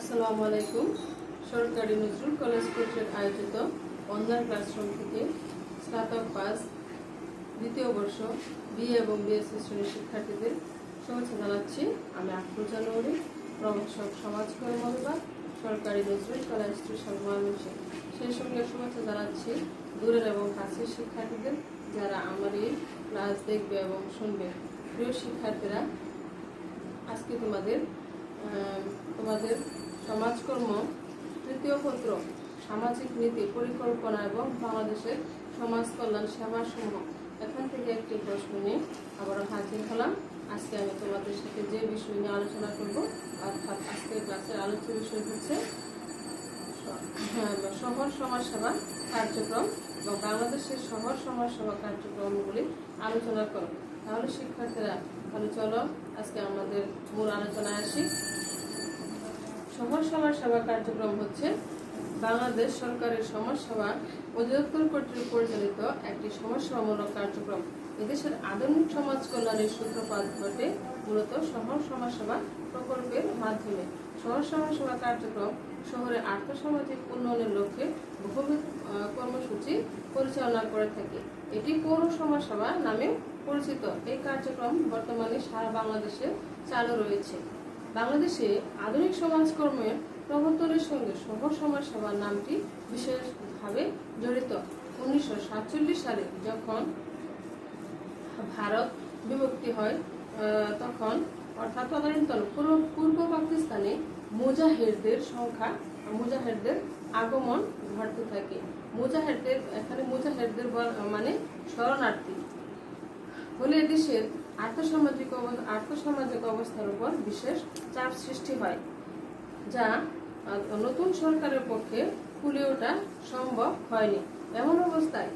আসসালামু আলাইকুম। সরকারি নজরুল কলেজ কর্তৃক আয়োজিত অনলাইন ক্লাসরুম থেকে স্নাতক পাস, দ্বিতীয় বর্ষ বিএ এবং বিএসসি শ্রেণির শিক্ষার্থীদের শুভেচ্ছা জানাচ্ছি। আমি আফরোজা নৌরি প্রভাষক সমাজকর্ম বিভাগ সরকারি নজরুল কলেজ ত্রিশাল ময়মনসিংহ। সেই সঙ্গে শুভেচ্ছা জানাচ্ছি দূরের এবং কাছের শিক্ষার্থীদের, যারা আমার এই ক্লাস দেখবে এবং শুনবে। প্রিয় শিক্ষার্থীরা, আজকে তোমাদের তোমাদের সমাজকর্ম, তৃতীয় পত্র, সামাজিক নীতি, পরিকল্পনা এবং বাংলাদেশের সমাজ কল্যাণ সেবা সমূহ এখান থেকে একটি প্রশ্ন নিয়ে আবারও হাজির হলাম। আজকে আমি তোমাদের সাথে যে বিষয় নিয়ে আলোচনা করব, অর্থাৎ আজকের ক্লাসের আলোচ্য বিষয় হচ্ছে শহর সমাজ সেবা কার্যক্রম এবং বাংলাদেশের শহর সমাজ সেবা কার্যক্রমগুলি আলোচনা করো তাহলে শিক্ষার্থীরা, তাহলে চলো আজকে আমাদের মূল আলোচনায় আসি। সমাজ সমাজ সেবা কার্যক্রম হচ্ছে বাংলাদেশ সরকারের সমাজ সেবা অধিদপ্তর কর্তৃক পরিচালিত একটি সমাজসেবামূলক কার্যক্রম। এদেশের আধুনিক সমাজ কল্যাণের সূত্রপাত ঘটে মূলত শহর সমাজ সেবা প্রকল্পের মাধ্যমে। শহর সমাজ সেবা কার্যক্রম শহরের আর্থসামাজিক উন্নয়নের লক্ষ্যে বহুবিধ কর্মসূচি পরিচালনা করে থাকে। এটি পৌর সমাজ সেবা নামে পরিচিত। এই কার্যক্রম বর্তমানে সারা বাংলাদেশে চালু রয়েছে। বাংলাদেশে আধুনিক সমাজকর্মের প্রবর্তনের সঙ্গে শহর সমাজ নামটি বিশেষভাবে জড়িত। উনিশশো সাতচল্লিশ সালে যখন ভারত বিভক্তি হয় তখন অর্থাৎ তদানীন্তন পূর্ব পাকিস্তানে মুজাহিদদের সংখ্যা, মুজাহিদদের আগমন ঘটতে থাকে। মুজাহিদদের, এখানে মুজাহিদদের বল- মানে শরণার্থী। হলে দেশের আর্থসামাজিক আর্থসামাজিক অবস্থার উপর বিশেষ চাপ সৃষ্টি হয়, যা নতুন সরকারের পক্ষে খুলে ওঠা সম্ভব হয়নি। এমন অবস্থায়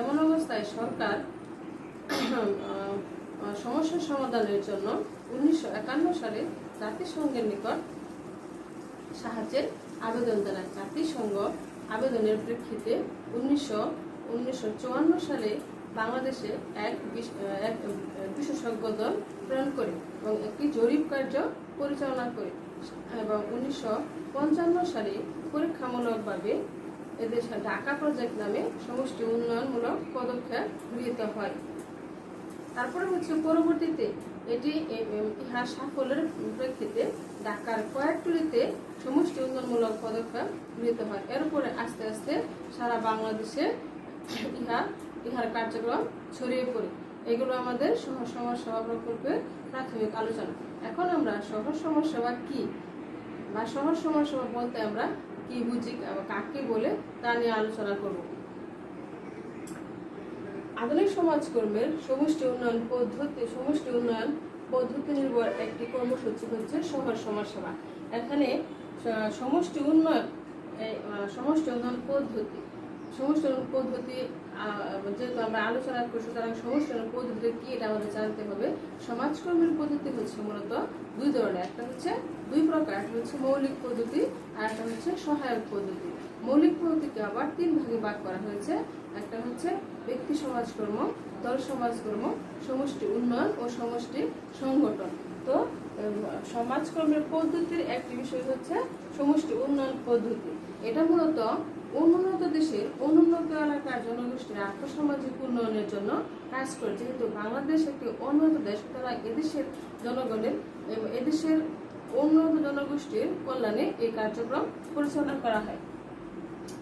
এমন অবস্থায় সরকার সমস্যা সমাধানের জন্য উনিশশো একান্ন সালে জাতিসংঘের নিকট সাহায্যের আবেদন জানায়। জাতিসংঘ আবেদনের প্রেক্ষিতে উনিশশো উনিশশো সালে বাংলাদেশে এক এক বিশেষজ্ঞ দল প্রেরণ করে এবং একটি জরিপ কার্য পরিচালনা করে। এবং উনিশশো পঞ্চান্ন সালে পরীক্ষামূলকভাবে এদেশে ঢাকা প্রজেক্ট নামে সমষ্টি উন্নয়নমূলক পদক্ষেপ গৃহীত হয়। তারপরে হচ্ছে পরবর্তীতে এটি এ- এম, ইহা সাফল্যের প্রেক্ষিতে ঢাকার কয়েকটুলিতে সমষ্টি উন্নয়নমূলক পদক্ষেপ গৃহীত হয়। এর উপরে আস্তে আস্তে সারা বাংলাদেশে ইহা ইহার কার্যক্রম ছড়িয়ে পড়ে এগুলো আমাদের শহর সমাজ সেবা প্রকল্পের প্রাথমিক আলোচনা। এখন আমরা শহর সমাজ সেবা কি বা শহর সমাজ সেবা বলতে আমরা কি বুঝি কাকে বলে তা নিয়ে আলোচনা করব। আধুনিক সমাজকর্মের সমষ্টি উন্নয়ন পদ্ধতি, সমষ্টি উন্নয়ন পদ্ধতি নির্ভর একটি কর্মসূচি হচ্ছে শহর সমাজ সেবা এখানে সমষ্টি উন্নয়ন সমষ্টি উন্নয়ন পদ্ধতি উন্নয়ন পদ্ধতি যেহেতু আমরা আলোচনা করছি, সুতরাং উন্নয়ন পদ্ধতি কি এটা আমাদের জানতে হবে। সমাজকর্মের পদ্ধতি হচ্ছে মূলত দুই ধরনের। একটা হচ্ছে দুই প্রকার, একটা হচ্ছে মৌলিক পদ্ধতি আর একটা হচ্ছে সহায়ক পদ্ধতি। মৌলিক পদ্ধতিকে আবার তিন ভাগে ভাগ করা হয়েছে। একটা হচ্ছে ব্যক্তি সমাজকর্ম, দল সমাজকর্ম, সমষ্টি উন্নয়ন ও সমষ্টি সংগঠন। তো সমাজকর্মের পদ্ধতির একটি বিষয় হচ্ছে সমষ্টি উন্নয়ন পদ্ধতি। এটা মূলত অনুন্নত দেশের অনুন্নত এলাকার জনগোষ্ঠীর আর্থসামাজিক উন্নয়নের জন্য কাজ করে। যেহেতু বাংলাদেশ একটি উন্নত দেশ, সুতরাং এদেশের জনগণের এবং এদেশের উন্নত জনগোষ্ঠীর কল্যাণে এই কার্যক্রম পরিচালনা করা হয়।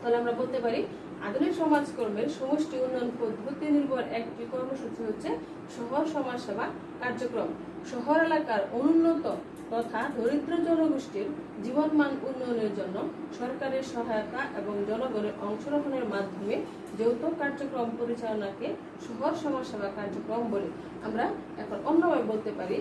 তাহলে আমরা বলতে পারি, আধুনিক সমাজকর্মের সমষ্টি উন্নয়ন পদ্ধতি নির্ভর একটি কর্মসূচি হচ্ছে শহর সমাজ সেবা কার্যক্রম। শহর এলাকার অনুন্নত তথা দরিদ্র জনগোষ্ঠীর জীবনমান উন্নয়নের জন্য সরকারের সহায়তা এবং জনগণের অংশগ্রহণের মাধ্যমে যৌথ কার্যক্রম পরিচালনাকে শহর সমাজ সেবা কার্যক্রম বলে আমরা এখন অন্যভাবে বলতে পারি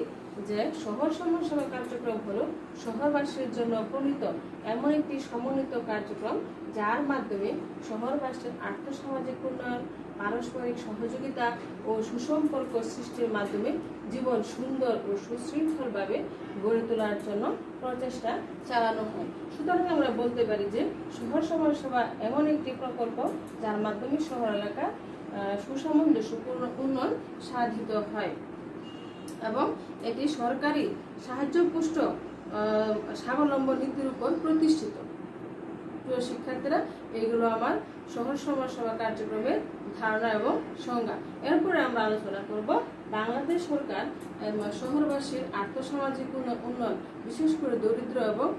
যে শহর সমাজ সেবা কার্যক্রম হল শহরবাসীর জন্য প্রণীত এমন একটি সমন্বিত কার্যক্রম যার মাধ্যমে শহরবাসীর আর্থসামাজিক উন্নয়ন পারস্পরিক সহযোগিতা ও সুসম্পর্ক সৃষ্টির মাধ্যমে জীবন সুন্দর ও সুশৃঙ্খলভাবে গড়ে তোলার জন্য প্রচেষ্টা চালানো হয়। সুতরাং আমরা বলতে পারি যে শহর সমাজ সেবা এমন একটি প্রকল্প যার মাধ্যমে শহর এলাকা সুসামঞ্জস্যপূর্ণ উন্নয়ন সাধিত হয় এবং এটি সরকারি সাহায্যপুষ্ট স্বাবলম্বন নীতির উপর প্রতিষ্ঠিত। প্রিয় শিক্ষার্থীরা, এগুলো আমার শহর সমাজসেবা কার্যক্রমের ধারণা এবং সংজ্ঞা। এরপরে আমরা আলোচনা করব বাংলাদেশ সরকার শহরবাসীর আর্থসামাজিক উন্ন- উন্নয়ন, বিশেষ করে দরিদ্র এবং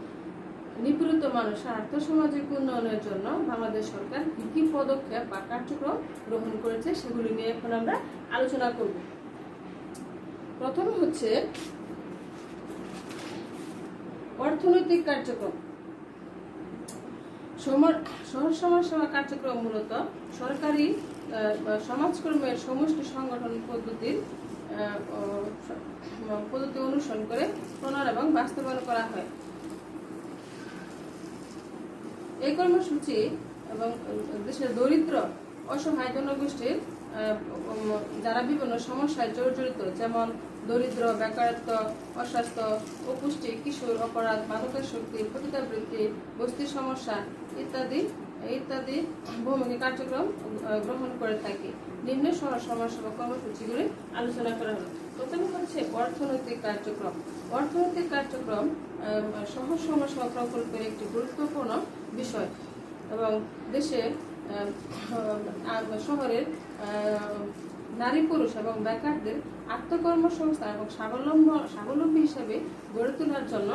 নিপীড়িত মানুষের আর্থসামাজিক উন্নয়নের জন্য বাংলাদেশ সরকার কি কি পদক্ষেপ বা কার্যক্রম গ্রহণ করেছে সেগুলি নিয়ে এখন আমরা আলোচনা করব। প্রথম হচ্ছে অর্থনৈতিক কার্যক্রম। শহর সমাজ সেবা কার্যক্রম মূলত সরকারি সমাজকর্মের সমষ্টি সংগঠন পদ্ধতির পদ্ধতি অনুসরণ করে প্রণয়ন এবং বাস্তবায়ন করা হয়। এই কর্মসূচি এবং দেশের দরিদ্র, অসহায় জনগোষ্ঠীর যারা বিভিন্ন সমস্যায় জর্জরিত, যেমন দরিদ্র, বেকারত্ব, অস্বাস্থ্য, অপুষ্টি, কিশোর, অপরাধ মাদকাসক্তি পতিতাবৃত্তি বস্তির সমস্যা ইত্যাদি ইত্যাদি বহুমুখী কার্যক্রম গ্রহণ করে থাকে। নিম্ন সহ- সমাজসেবা কর্মসূচিগুলি আলোচনা করা হলো। প্রথমে হচ্ছে অর্থনৈতিক কার্যক্রম। অর্থনৈতিক কার্যক্রম সহজ সমাজসেবা প্রকল্পের একটি গুরুত্বপূর্ণ বিষয় এবং দেশের শহরের নারী পুরুষ এবং বেকারদের আত্মকর্মসংস্থান এবং স্বাবলম্ব, স্বাবলম্বী হিসাবে গড়ে তোলার জন্য,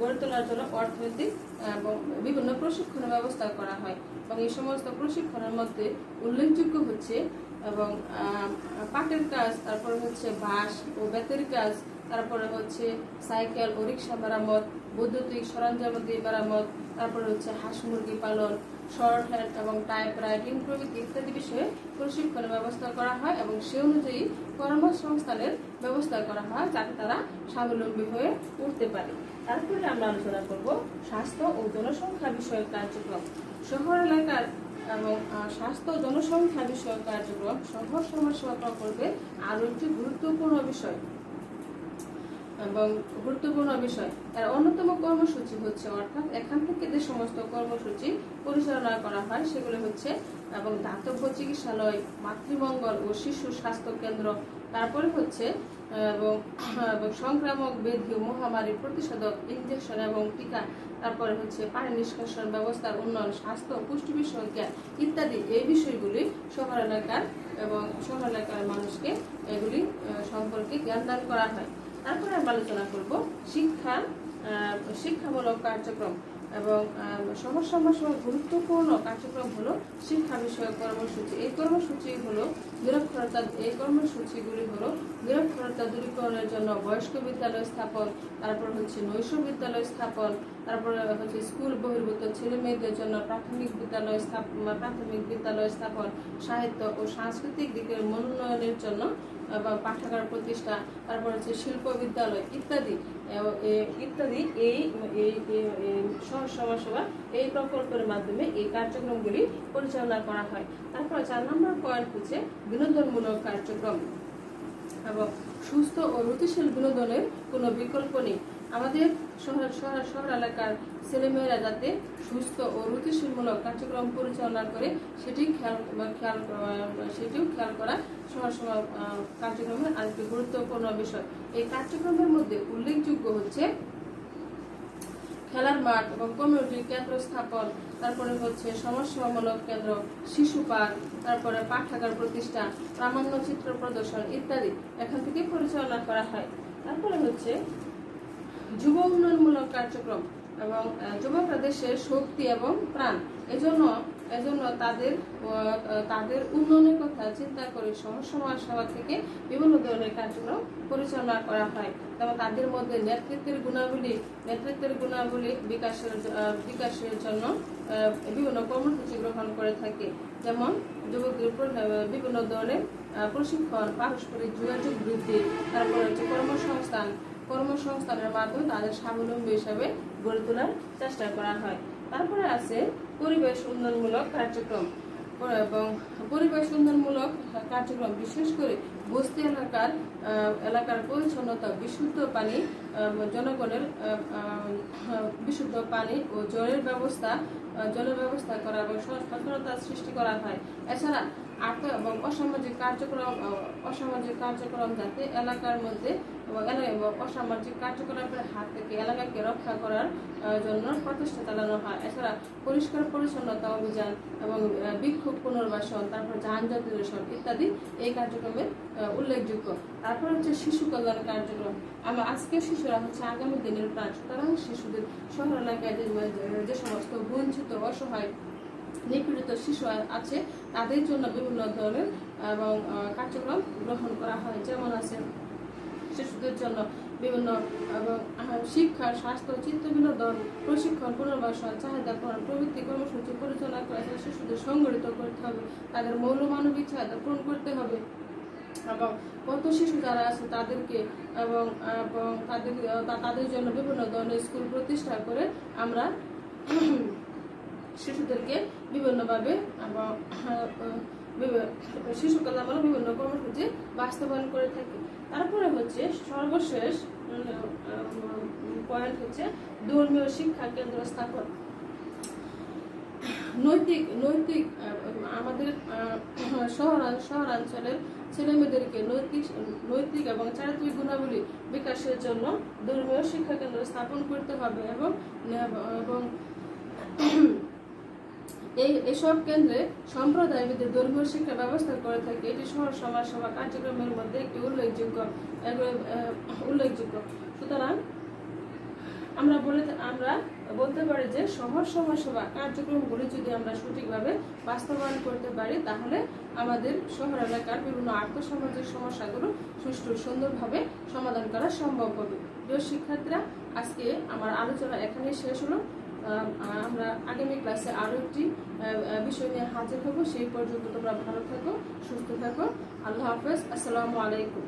গড়ে তোলার জন্য অর্থনৈতিক এবং বিভিন্ন প্রশিক্ষণের ব্যবস্থা করা হয়। এবং এই সমস্ত প্রশিক্ষণের মধ্যে উল্লেখযোগ্য হচ্ছে এবং পাটের কাজ, তারপর হচ্ছে বাঁশ ও বেতের কাজ তারপরে হচ্ছে সাইকেল ও রিক্সা মেরামত, বৈদ্যুতিক সরঞ্জামাদি মেরামত, তারপরে হচ্ছে হাঁস মুরগি পালন, শর্ট হ্যান্ড এবং টাইপ রাইটিং প্রভৃতি ইত্যাদি বিষয়ে প্রশিক্ষণের ব্যবস্থা করা হয় এবং সে অনুযায়ী কর্মসংস্থানের ব্যবস্থা করা হয় যাতে তারা স্বাবলম্বী হয়ে উঠতে পারে। তারপরে আমরা আলোচনা করব স্বাস্থ্য ও জনসংখ্যা বিষয়ক কার্যক্রম। শহর এলাকার এবং স্বাস্থ্য জনসংখ্যা বিষয়ক কার্যক্রম শহর সমাজসেবা প্রকল্পের আরও একটি গুরুত্বপূর্ণ বিষয়। এবং গুরুত্বপূর্ণ বিষয় এর অন্যতম কর্মসূচি হচ্ছে অর্থাৎ এখান থেকে যে সমস্ত কর্মসূচি পরিচালনা করা হয় সেগুলো হচ্ছে, এবং দাতব্য চিকিৎসালয়, মাতৃমঙ্গল ও শিশু স্বাস্থ্য কেন্দ্র, তারপরে হচ্ছে, এবং এবং সংক্রামক ব্যাধি ও মহামারী প্রতিষেধক ইনজেকশন এবং টিকা, তারপরে হচ্ছে পানি নিষ্কাশন ব্যবস্থার উন্নয়ন, স্বাস্থ্য, পুষ্টি বিষয়ক জ্ঞান ইত্যাদি। এই বিষয়গুলি শহর এলাকার, এবং শহর এলাকার মানুষকে এগুলি সম্পর্কে জ্ঞান দান করা হয়। তারপরে আমরা আলোচনা করব শিক্ষা শিক্ষামূলক কার্যক্রম এবং সমাজ সমাজসেবার গুরুত্বপূর্ণ কার্যক্রম হলো শিক্ষা বিষয়ক কর্মসূচি। এই কর্মসূচি হলো নিরক্ষরতা, এই কর্মসূচিগুলি হলো নিরক্ষরতা দূরীকরণের জন্য বয়স্ক বিদ্যালয় স্থাপন, তারপর হচ্ছে নৈশ বিদ্যালয় স্থাপন, তারপরে হচ্ছে স্কুল বহির্ভূত ছেলে মেয়েদের জন্য প্রাথমিক বিদ্যালয় স্থাপন প্রাথমিক বিদ্যালয় স্থাপন, সাহিত্য ও সাংস্কৃতিক দিকের মনোনয়নের জন্য বা পাঠাগার প্রতিষ্ঠা, তারপর হচ্ছে শিল্প বিদ্যালয় ইত্যাদি। ইত্যাদি এই সহজ সমাজসেবা এই প্রকল্পের মাধ্যমে এই কার্যক্রমগুলি পরিচালনা করা হয়। তারপর চার নম্বর পয়েন্ট হচ্ছে বিনোদনমূলক কার্যক্রম। এবং সুস্থ ও রুচিশীল বিনোদনের কোনো বিকল্প নেই। আমাদের শহর শহর শহর এলাকার ছেলেমেয়েরা যাতে সুস্থ ও রুচিশীলমূলক কার্যক্রম পরিচালনা করে সেটি খেয়াল খেয়াল সেটিও খেয়াল করা শহর সভা কার্যক্রমের আরেকটি গুরুত্বপূর্ণ বিষয়। এই কার্যক্রমের মধ্যে উল্লেখযোগ্য হচ্ছে খেলার মাঠ এবং কমিউনিটি কেন্দ্র স্থাপন, তারপরে হচ্ছে সমাজসেবামূলক কেন্দ্র, শিশু পার্ক, তারপরে পাঠাগার প্রতিষ্ঠা প্রামাণ্য চিত্র প্রদর্শন ইত্যাদি এখান থেকে পরিচালনা করা হয়। তারপরে হচ্ছে যুব উন্নয়নমূলক কার্যক্রম এবং যুবকরা দেশের শক্তি এবং প্রাণ। এজন্য এজন্য তাদের তাদের উন্নয়নের কথা চিন্তা করে সমাজ সেবা থেকে বিভিন্ন ধরনের কার্যক্রম পরিচালনা করা হয়। যেমন তাদের মধ্যে নেতৃত্বের গুণাবলী নেতৃত্বের গুণাবলী বিকাশের বিকাশের জন্য বিভিন্ন কর্মসূচি গ্রহণ করে থাকে। যেমন যুবকদের বিভিন্ন ধরনের প্রশিক্ষণ, পারস্পরিক যোগাযোগ বৃদ্ধি, তারপর হচ্ছে কর্মসংস্থান কর্মসংস্থানের মাধ্যমে তাদের স্বাবলম্বী হিসাবে গড়ে তোলার চেষ্টা করা হয়। তারপরে আছে পরিবেশ উন্নয়নমূলক কার্যক্রম। এবং পরিবেশ উন্নয়নমূলক কার্যক্রম, বিশেষ করে বস্তি এলাকার এলাকার পরিচ্ছন্নতা, বিশুদ্ধ পানি জনগণের বিশুদ্ধ পানি ও জলের ব্যবস্থা জলের ব্যবস্থা করা এবং সচেতনতা সৃষ্টি করা হয়। এছাড়া আর্থ এবং অসামাজিক কার্যক্রম অসামাজিক কার্যক্রম যাতে এলাকার মধ্যে অসামাজিক কার্যকলাপের হাত থেকে এলাকাকে রক্ষা করার জন্য প্রচেষ্টা চালানো হয়। এছাড়া পরিষ্কার পরিচ্ছন্নতা অভিযান এবং বিক্ষোভ পুনর্বাসন তারপর যানজট নিরসন ইত্যাদি এই কার্যক্রমে আহ, উল্লেখযোগ্য। তারপর হচ্ছে শিশু কল্যাণ কার্যক্রম। আমরা আজকের শিশুরা হচ্ছে আগামী দিনের প্রাণ। সুতরাং শিশুদের শহর এলাকায় যে সমস্ত বঞ্চিত অসহায় নিপীড়িত শিশু আছে তাদের জন্য বিভিন্ন ধরনের এবং কার্যক্রম গ্রহণ করা হয়। যেমন আছে শিশুদের জন্য বিভিন্ন শিক্ষা, স্বাস্থ্য চিত্ত বিনোদন, প্রশিক্ষণ, পুনর্বাসন, চাহিদা পূরণ প্রভৃতি কর্মসূচি পরিচালনা করে শিশুদের সংগঠিত করতে হবে। তাদের মৌলমানবিক চাহিদা পূরণ করতে হবে। এবং কত শিশু যারা আছে তাদেরকে, এবং তাদের তাদের জন্য বিভিন্ন ধরনের স্কুল প্রতিষ্ঠা করে আমরা শিশুদেরকে বিভিন্নভাবে, এবং শিশু কল্যাণ বিভিন্ন কর্মসূচি বাস্তবায়ন করে থাকি। তারপরে হচ্ছে সর্বশেষ পয়েন্ট হচ্ছে ধর্মীয় শিক্ষা কেন্দ্র স্থাপন। নৈতিক নৈতিক আমাদের আহ, শহরা- শহরাঞ্চলের ছেলেমেয়েদেরকে নৈতিক নৈতিক এবং চারিত্রিক গুণাবলী বিকাশের জন্য ধর্মীয় শিক্ষা কেন্দ্র স্থাপন করতে হবে এবং এবং এই, এসব কেন্দ্রে সম্প্রদায়ভিত্তিক ধর্মীয় শিক্ষা ব্যবস্থা করে থাকে। এটি শহর সমাজ সেবা কার্যক্রমের মধ্যে একটি উল্লেখযোগ্য উল্লেখযোগ্য। সুতরাং আমরা বলে, আমরা বলতে পারি যে শহর সমাজ সেবা কার্যক্রমগুলি যদি আমরা সঠিকভাবে বাস্তবায়ন করতে পারি, তাহলে আমাদের শহর এলাকার বিভিন্ন আর্থসামাজিক সমস্যাগুলো সুষ্ঠু সুন্দরভাবে সমাধান করা সম্ভব হবে। প্রিয় শিক্ষার্থীরা, আজকে আমার আলোচনা এখানে শেষ হলো। আমরা আগামী ক্লাসে আরও একটি বিষয় নিয়ে হাজির হব। সেই পর্যন্ত তোমরা ভালো থাকো, সুস্থ থাকো। আল্লাহ হাফেজ। আসসালামু আলাইকুম।